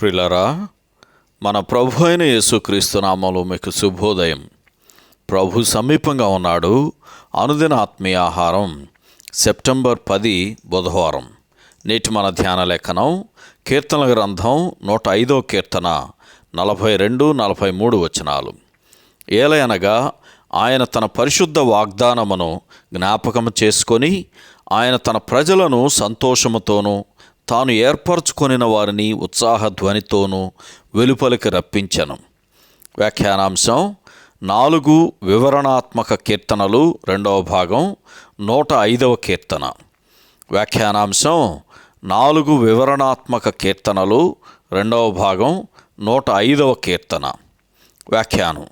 ప్రిలరా మన ప్రభు అయిన యేసుక్రీస్తు నామంలో మీకు శుభోదయం. ప్రభు సమీపంగా ఉన్నాడు. అనుదిన ఆత్మీయ ఆహారం సెప్టెంబర్ పది బుధవారం. నేటి మన ధ్యాన లేఖనం కీర్తనల గ్రంథం నూట ఐదో కీర్తన నలభై రెండు నలభై మూడు వచనాలు. ఏలయనగా ఆయన తన పరిశుద్ధ వాగ్దానమును జ్ఞాపకం చేసుకొని ఆయన తన ప్రజలను సంతోషముతోనూ తాను ఏర్పరచుకొనిన వారిని ఉత్సాహధ్వనితోనూ వెలుపలికి రప్పించను. వ్యాఖ్యానాంశం నాలుగు వివరణాత్మక కీర్తనలు రెండవ భాగం నూట ఐదవ కీర్తన. వ్యాఖ్యానాంశం నాలుగు వివరణాత్మక కీర్తనలు రెండవ భాగం నూట ఐదవ కీర్తన. వ్యాఖ్యానం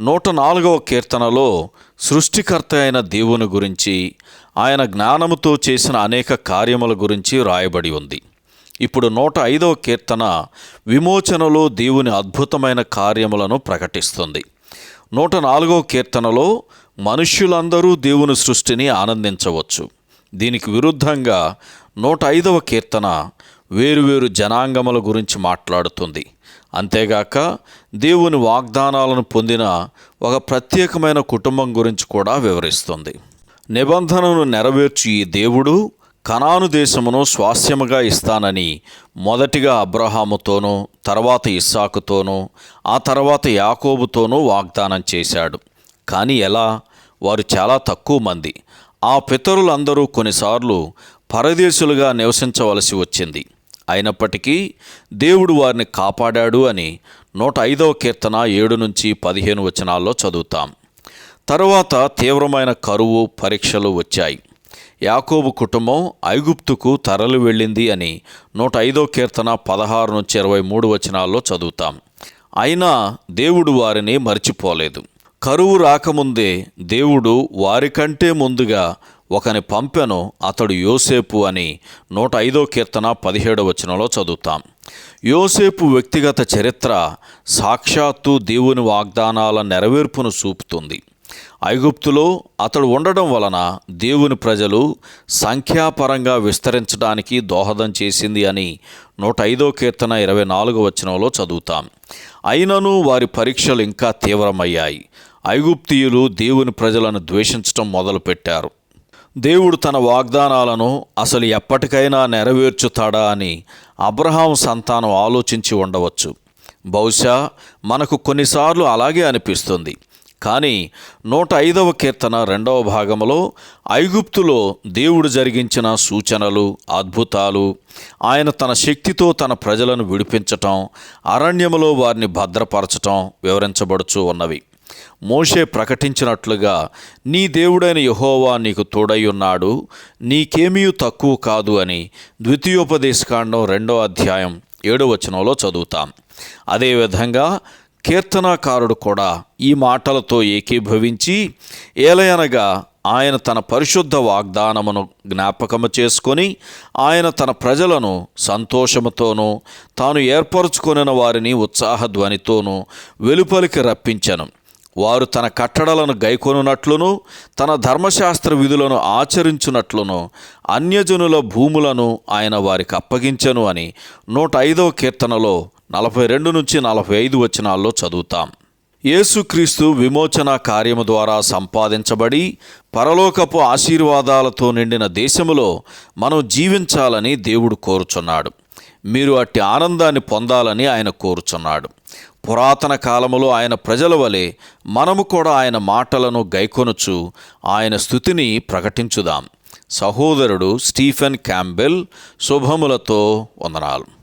నూట నాలుగవ కీర్తనలో సృష్టికర్త అయిన దేవుని గురించి ఆయన జ్ఞానముతో చేసిన అనేక కార్యముల గురించి రాయబడి ఉంది. ఇప్పుడు నూట ఐదవ కీర్తన విమోచనలో దేవుని అద్భుతమైన కార్యములను ప్రకటిస్తుంది. నూట నాలుగవ కీర్తనలో మనుష్యులందరూ దేవుని సృష్టిని ఆనందించవచ్చు. దీనికి విరుద్ధంగా నూట ఐదవ కీర్తన వేరువేరు జనాంగముల గురించి మాట్లాడుతుంది. అంతేగాక దేవుని వాగ్దానాలను పొందిన ఒక ప్రత్యేకమైన కుటుంబం గురించి కూడా వివరిస్తుంది. నిబంధనను నెరవేర్చి ఈ దేవుడు కనాను దేశమును స్వాస్యముగా ఇస్తానని మొదటిగా అబ్రహాముతోనూ తర్వాత ఇస్సాకుతోనూ ఆ తర్వాత యాకోబుతోనూ వాగ్దానం చేశాడు. కానీ ఎలా? వారు చాలా తక్కువ మంది. ఆ పితరులందరూ కొన్నిసార్లు పరదేశులుగా నివసించవలసి వచ్చింది. అయినప్పటికీ దేవుడు వారిని కాపాడాడు అని నూట ఐదవ కీర్తన ఏడు నుంచి పదిహేను వచనాల్లో చదువుతాం. తరువాత తీవ్రమైన కరువు పరీక్షలు వచ్చాయి. యాకోబు కుటుంబం ఐగుప్తుకు తరలి వెళ్ళింది అని నూట ఐదో కీర్తన పదహారు నుంచి ఇరవై మూడు వచనాల్లో చదువుతాం. అయినా దేవుడు వారిని మర్చిపోలేదు. కరువు రాకముందే దేవుడు వారికంటే ముందుగా ఒకని పంపెను అతడు యోసేపు అని నూట ఐదో కీర్తన పదిహేడో వచనంలో చదువుతాం. యోసేపు వ్యక్తిగత చరిత్ర సాక్షాత్తు దేవుని వాగ్దానాల నెరవేర్పును చూపుతుంది. ఐగుప్తులో అతడు ఉండడం వలన దేవుని ప్రజలు సంఖ్యాపరంగా విస్తరించడానికి దోహదం చేసింది అని నూట ఐదో కీర్తన ఇరవై నాలుగో వచనంలో చదువుతాం. అయినను వారి పరీక్షలు ఇంకా తీవ్రమయ్యాయి. ఐగుప్తీయులు దేవుని ప్రజలను ద్వేషించడం మొదలుపెట్టారు. దేవుడు తన వాగ్దానాలను అసలు ఎప్పటికైనా నెరవేర్చుతాడా అని అబ్రహాం సంతానం ఆలోచించి ఉండవచ్చు. బహుశా మనకు కొన్నిసార్లు అలాగే అనిపిస్తుంది. కానీ నూట ఐదవ కీర్తన రెండవ భాగంలో ఐగుప్తులో దేవుడు జరిగించిన సూచనలు అద్భుతాలు ఆయన తన శక్తితో తన ప్రజలను విడిపించటం అరణ్యములో వారిని భద్రపరచటం వివరించబడుచు ఉన్నవి. మోషే ప్రకటించినట్లుగా నీ దేవుడైన యహోవా నీకు తోడై ఉన్నాడు నీకేమీ తక్కువ కాదు అని ద్వితీయోపదేశకాండం రెండో అధ్యాయం ఏడో వచనంలో చదువుతాం. అదేవిధంగా కీర్తనాకారుడు కూడా ఈ మాటలతో ఏకీభవించి ఏలయనగా ఆయన తన పరిశుద్ధ వాగ్దానమును జ్ఞాపకము చేసుకొని ఆయన తన ప్రజలను సంతోషముతోనూ తాను ఏర్పరచుకొనిన వారిని ఉత్సాహధ్వనితోనూ వెలుపలికి రప్పించను. వారు తన కట్టడలను గైకొనున్నట్లును తన ధర్మశాస్త్ర విధులను ఆచరించున్నట్లును అన్యజనుల భూములను ఆయన వారికి అప్పగించను అని నూట ఐదవ కీర్తనలో నలభై రెండు నుంచి నలభై ఐదు వచనాల్లో చదువుతాం. యేసుక్రీస్తు విమోచన కార్యము ద్వారా సంపాదించబడి పరలోకపు ఆశీర్వాదాలతో నిండిన దేశములో మనం జీవించాలని దేవుడు కోరుచున్నాడు. మీరు అట్టి ఆనందాన్ని పొందాలని ఆయన కోరుచున్నాడు. పురాతన కాలములో ఆయన ప్రజల వలె మనము కూడా ఆయన మాటలను గైకొనుచు ఆయన స్థుతిని ప్రకటించుదాం. సహోదరుడు స్టీఫెన్ క్యాంబెల్ శుభములతో వందనాలు.